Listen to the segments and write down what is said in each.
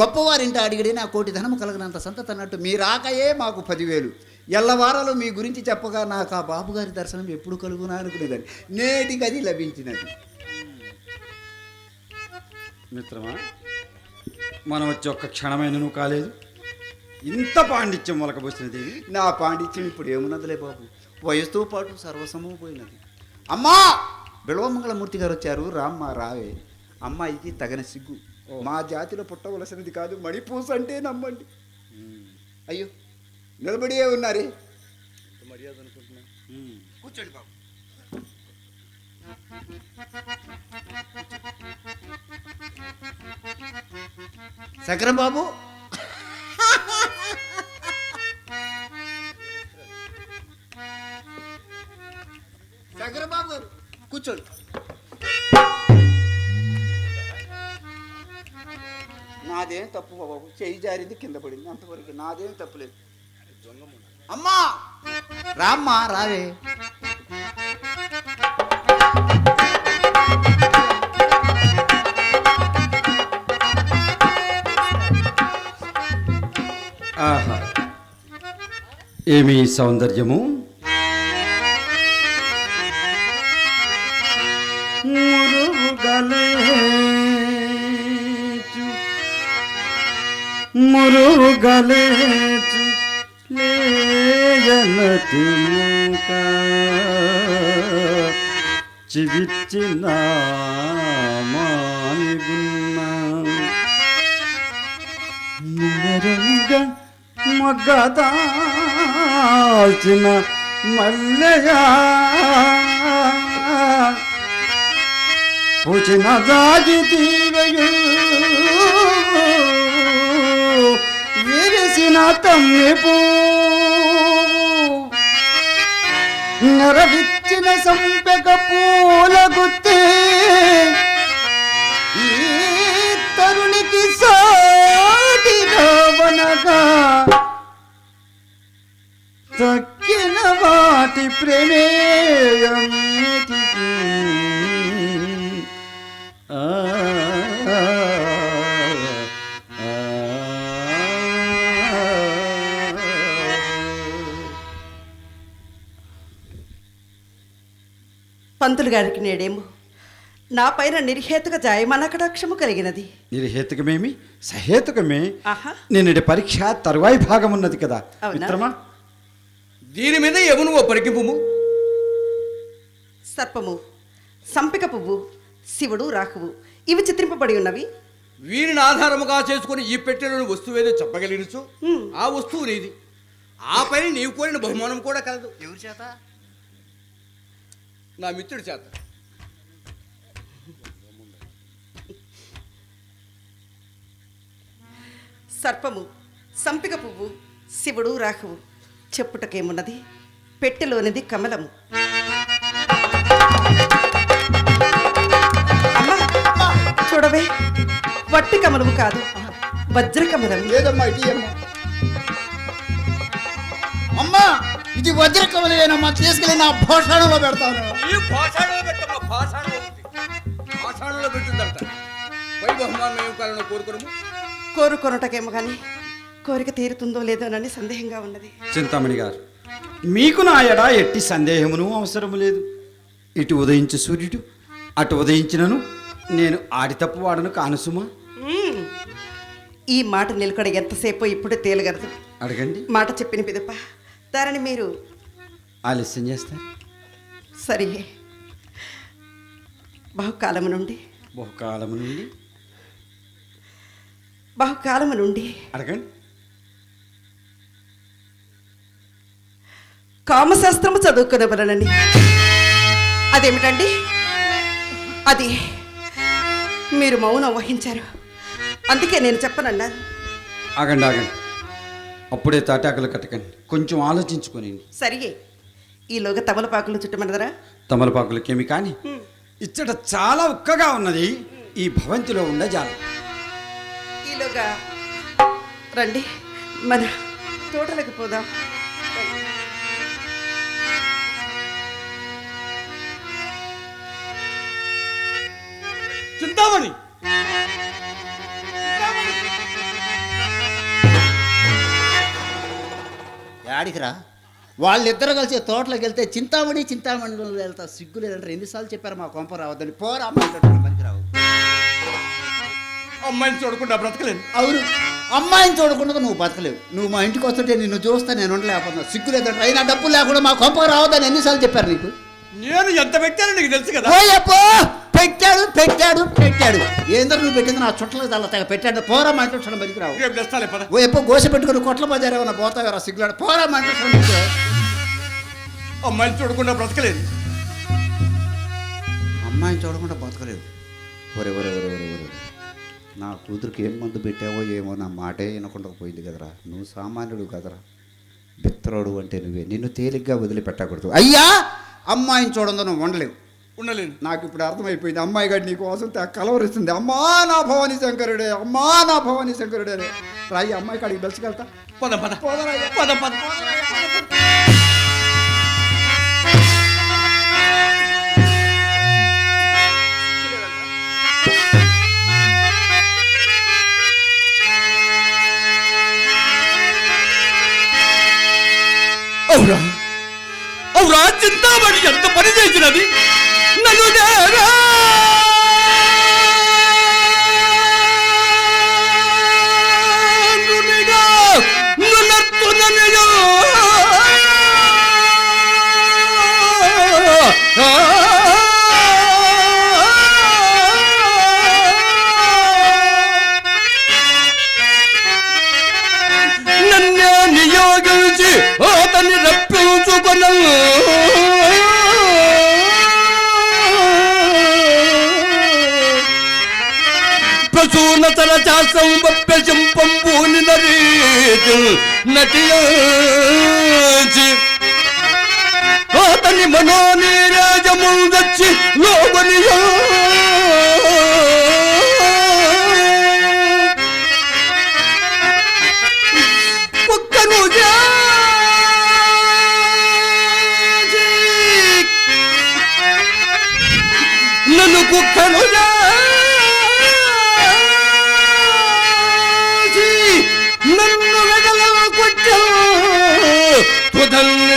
గొప్పవారింట అడిగిడి నా కోటి ధనము కలగనంత సంతత అన్నట్టు మీ రాకయే మాకు పదివేలు. ఎల్లవారాలు మీ గురించి చెప్పగా నాకు ఆ బాబుగారి దర్శనం ఎప్పుడు కలుగునా అనుకునేదాన్ని. నేటికి అది లభించినది. మిత్రమా మనం వచ్చి ఒక్క క్షణమైనను కాలేదు. ఇంత పాండిత్యం మొలకబోసిన దేవి నా పాండిత్యం ఇప్పుడు ఏమున్నదిలే బాబు? వయసుతో పాటు సర్వసమము పోయినది. అమ్మా! బిల్వమంగళమూర్తి గారు వచ్చారు. రామ్మ రావే. అమ్మాయికి తగని సిగ్గు. మా జాతిలో పుట్టవలసినది కాదు. మణిపూస అంటే నమ్మండి. అయ్యో నిలబడియే ఉన్నారే. కూర్చోండి బాబు. శంకరం బాబు. శంకరం బాబు గారు కూర్చోండి. నాదేం తప్పు బాబు. చేయి జారింది కింద పడింది. అంతవరకు నాదేం తప్పులేదు అమ్మా! రామ్మా రావే. ఆహా. ఏమి సౌందర్యము? లేయనతి మూక. చివిచ్చిన మానిగున్నా నిరగా మగ్గదాల్చిన మల్లయా. పుచిన దాగి తీరయు. విరిసిన తమ్మి పూ. నరవిచ్చిన సంపెక పూల గుత్తే ఈ తరుణికి సాటి రావనగా తక్కిన వాటి ప్రమేయమేటికి పంతులు గారికి నేడేమో. నా పైన నిర్హేతుక జాయమనకటాక్షము కలిగినది. నిర్హేతుకమేమి? సహేతుకమే. ఆహా. నిన్నటి పరీక్ష తరువాయి భాగం ఉన్నది కదా? మిత్రమా? దీని మీద యమును ఓ పరికింపు సర్పము సంపిక పువ్వు శివుడు రాహువు ఇవి చిత్రింపబడి ఉన్నవి. వీరిని ఆధారముగా చేసుకుని ఈ పెట్టెలోని వస్తువేదో చెప్పగలిగినచు హ్మ్. ఆ వస్తువు నీది. ఆ పని నీవు కోరిన బహుమానం కూడా కలదు. ఎవరి చేత? నా మిత్రుడి చేత. సర్పము సంపిక పువ్వు శివుడు రాహువు చెప్పుటకేమున్నది? పెట్టెలోనిది కమలము. అమ్మా, చూడవే వట్టి కమలము కాదు వజ్ర కమలం లేదమ్మా ఇది వజ్రకమలేనమ్మా తీసుకెళ్ళి నా భోషణలో పెడతాను. ఈ పెట్టమ్మా పెట్టుందంట. పై బహుమానం ఏం కోరుకొనుటకేమో కానీ కోరిక తీరుతుందో లేదోనని సందేహంగా ఉన్నది. చింతామణి గారు. మీకు నా ఎడ ఎట్టి సందేహమును అవసరము లేదు. ఇటు ఉదయించు సూర్యుడు అటు ఉదయించినను నేను ఆడి తప్పు వాడను కానుసుమా? మ్మ్. ఈ మాట నిలకడ ఎంతసేపో ఇప్పుడు తేలగలదు. అడగండి. మాట చెప్పిన పిదప దానిని మీరు ఆలస్యం చేస్తారు? సరే బహుకాలము నుండి. బహుకాలము నుండి? బహుకాలము నుండి. అడగండి. కామశాస్త్రము చదువుకునేవలనని అదేమిటండి? అది మీరు మౌనం వహించారు. అందుకే నేను చెప్పనన్నాను. ఆగండి ఆగండి. అప్పుడే తాటాకులు కట్టకండి. కొంచెం ఆలోచించుకొని సరియే ఈలోగా తమలపాకులు చుట్టమన్నదరా తమలపాకులకేమి కానీ ఇచ్చట చాలా ఉక్కగా ఉన్నది. ఈ భవంతిలో ఉండే జాలం. ఈలోగా రండి. మన తోటలకు పోదాం. చింతామణి! ఆడికి రా. వాళ్ళిద్దరు కలిసి తోటలోకి వెళ్తే చింతామణి చింతామణిలో వెళ్తా సిగ్గు లేదంటే ఎన్నిసార్లు చెప్పారు మా కొంప రావద్దని. పోరా పనికి రావు. అమ్మాయిని చూడకుండా బ్రతకలేను. అవును. అమ్మాయిని చూడకుండా నువ్వు బతకలేవు నువ్వు మా ఇంటికి వస్తుంటే నిన్ను చూస్తే నేను ఉండలేకపోతున్నా. సిగ్గు లేదంటే అయినా డబ్బులు లేకుండా మా కొంపకు రావద్దని ఎన్నిసార్లు చెప్పారు నీకు? నేను ఎంత పెట్టానో నీకు తెలుసు కదా? పెట్టాడు పెట్టాడు పెట్టాడు. ఏందో నువ్వు పెట్టింది నా చుట్టలు తల పెట్టాడు. పోరా మా ఇంట్లో చూడండి బతికి రావు ఓ ఎప్పో గోస పెట్టుకుని కొట్ల బజార్ ఏమన్నా పోతావారా సిగ్గులాడు. పోరా మా ఇంట్లో చూడండి బతికి రావు. అమ్మాయిని చూడకుండా బ్రతకలేను అమ్మాయిని చూడకుండా బతకలేవు ఒరే ఒరే ఒరే ఒరే ఒరే. నా కూతురికి ఏం మందు పెట్టావో ఏమో నా మాటే వినకుండా పోయింది కదరా. నువ్వు సామాన్యుడు కదరా. బిత్తరోడు అంటే నువ్వే. నిన్ను తేలిగ్గా వదిలిపెట్టకూడదు. అయ్యా! అమ్మాయిని చూడందో నువ్వు ఉండలేవు ఉండలేను. నాకు ఇప్పుడు అర్థమైపోయింది. అమ్మాయి గారి నీ కోసం తెగ కలవరిస్తుంది. అమ్మా నా భవానీ శంకరుడే అమ్మా నా భవానీ శంకరుడే అని. రా ఈ అమ్మాయి కాడికి బెలుచుకెళ్తా పద పద. పోదరయ్యా. పద పద. అవురా అవురా చింతామణి ఎంత పని చేసినది? నన్ను నేరా నునిగా నియోగించి అతన్ని రప్పించుకున్నాను ప్రసూనతర చాసం బప్పెశం పంపూని నరీతి నటియాచి అతని మనోనీరాజము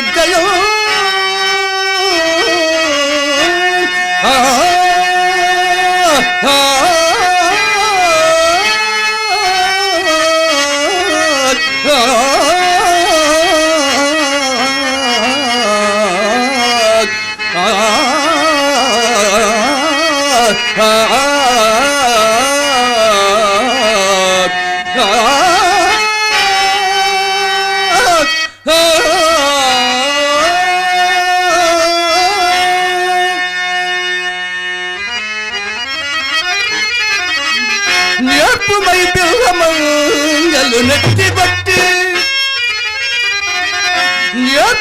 తుదల్నిద్దయో ఆ ఆ నేర్పుమై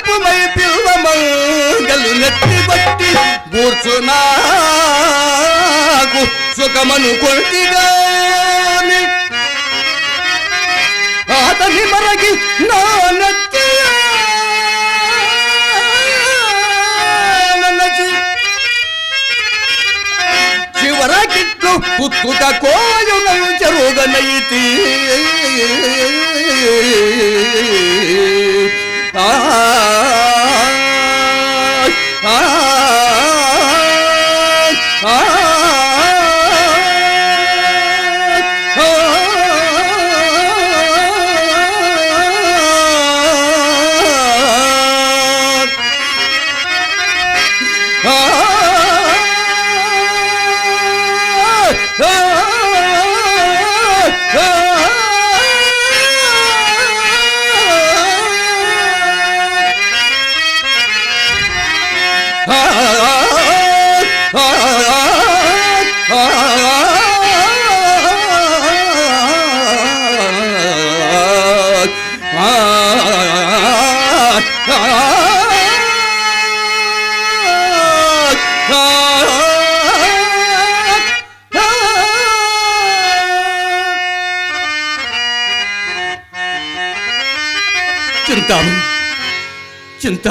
రూపమై పిల్ల మంగలు నెట్టి బట్టి కూర్చున్నాకు సుఖమను కొట్టిగాని అతని మరగి నా నెత్తి నన్నచి చివరకిట్లు పుత్తుక కోయునలు చెరుగనైతి. ఆ ఆ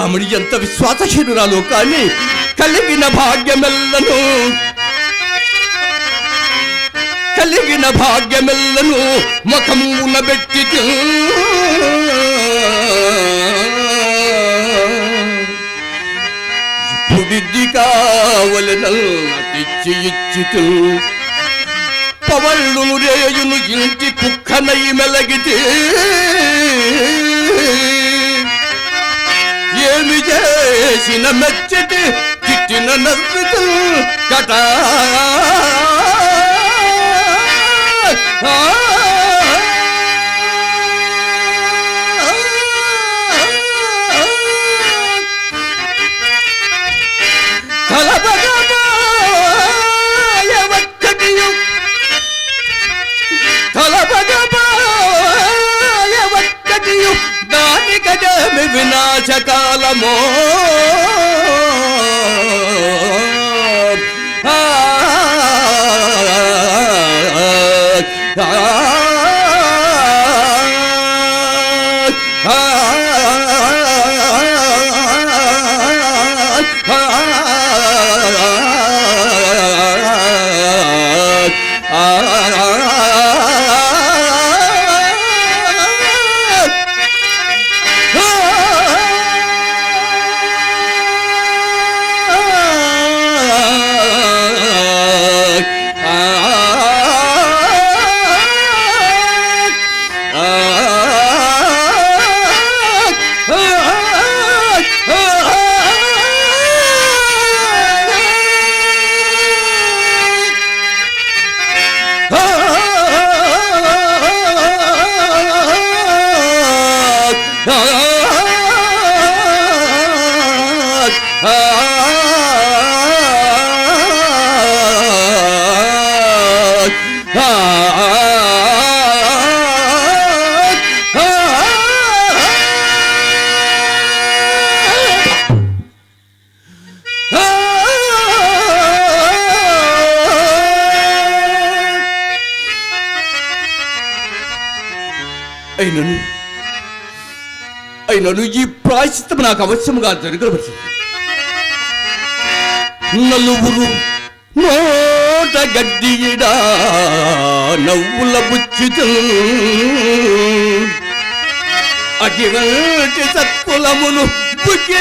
రమణి ఎంత విశ్వాసహీనురాలో కానీ కలిగిన భాగ్యమెల్లను. కలిగిన భాగ్యమెల్లను ముఖమున పెట్టి ఇప్పుడు కావలనచ్చి ఇచ్చితు పవళ్ళు రేయును ఇంటి కుక్కనై మెలగితే ఏమి చేసిన మెచ్చటి తిట్టిన నవ్వుతూ కటా. ah, ah. అయినను అయినను ఈ ప్రాయశ్చిత్తం నాకు అవశ్యముగా జరగవలసింది నలుగురు నోట గడ్డియిడా నవ్వుల బుచ్చితు అటువంటి సత్కులమును బుక్కి